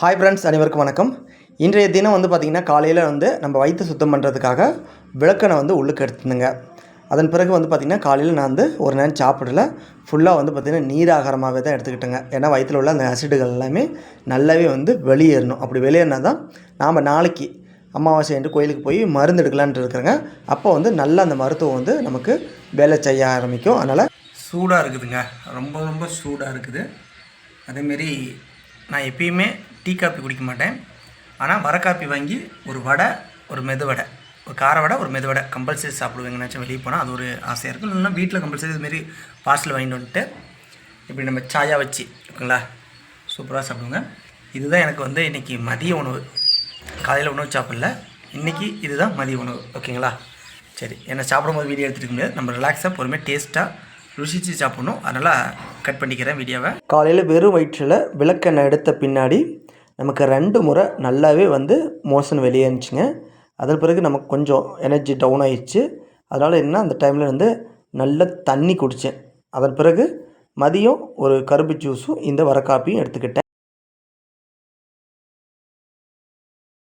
Hi friends அனைவருக்கும் வணக்கம். இன்றைய தினம் வந்து பார்த்திங்கன்னா காலையில் வந்து நம்ம வயிற்று சுத்தம் பண்ணுறதுக்காக விளக்கணை வந்து உள்ளுக்கு எடுத்துருந்தேங்க அதன் பிறகு வந்து பார்த்திங்கன்னா காலையில் நான் வந்து ஒரு நேரம் சாப்பிடல. ஃபுல்லாக வந்து பார்த்திங்கன்னா நீராகாரமாகவே தான் எடுத்துக்கிட்டேங்க. ஏன்னா வயிற்றில் உள்ள அந்த அசிடுகள் எல்லாமே நல்லாவே வந்து வெளியேறணும். அப்படி வெளியேறினா தான் நாம் நாளைக்கு அமாவாசை என்று கோயிலுக்கு போய் மருந்து எடுக்கலான்ட்டு இருக்கிறேங்க. அப்போ வந்து நல்லா அந்த மருத்துவம் வந்து நமக்கு வேலை செய்ய ஆரம்பிக்கும். அதனால் சூடாக இருக்குதுங்க. ரொம்ப ரொம்ப சூடாக இருக்குது. அதேமாரி நான் எப்பயுமே டீ காப்பி குடிக்க மாட்டேன். ஆனால் வர காப்பி வாங்கி ஒரு வடை ஒரு மெது வடை ஒரு கார வடை ஒரு மெது வடை கம்பல்சரி சாப்பிடுவேங்கனாச்சும் வெளியே போனால் அது ஒரு ஆசையாக இருக்கும். இல்லைன்னா வீட்டில் கம்பல்சரி இதுமாரி பார்சல் வாங்கிட்டு வந்துட்டு இப்படி நம்ம சாயா வச்சு ஓகேங்களா? சூப்பராக சாப்பிடுங்க. இதுதான் எனக்கு வந்து இன்றைக்கி மதிய உணவு. காலையில் உணவு சாப்பிடல. இன்றைக்கி இதுதான் மதிய உணவு ஓகேங்களா? சரி என்ன சாப்பிடும்போது வீடியோ எடுத்துகிட்டு முடியாது. நம்ம ரிலாக்ஸாக பொறுமையாக டேஸ்ட்டாக ருசித்து சாப்பிட்ணும். அதனால் கட் பண்ணிக்கிறேன் வீடியோவை காலையில் வெறும் வயிற்றில் விளக்கெண்ணெய் எடுத்த பின்னாடி நமக்கு ரெண்டு முறை நல்லாவே வந்து மோஷன் வெளியேறுச்சுங்க அதன் பிறகு நமக்கு கொஞ்சம் எனர்ஜி டவுன் ஆயிடுச்சு. அதனால் என்ன அந்த டைமில் வந்து நல்ல தண்ணி குடித்தேன் அதன் பிறகு மதியம் ஒரு கரும்பு ஜூஸும் இந்த வர காப்பியும் எடுத்துக்கிட்டேன்.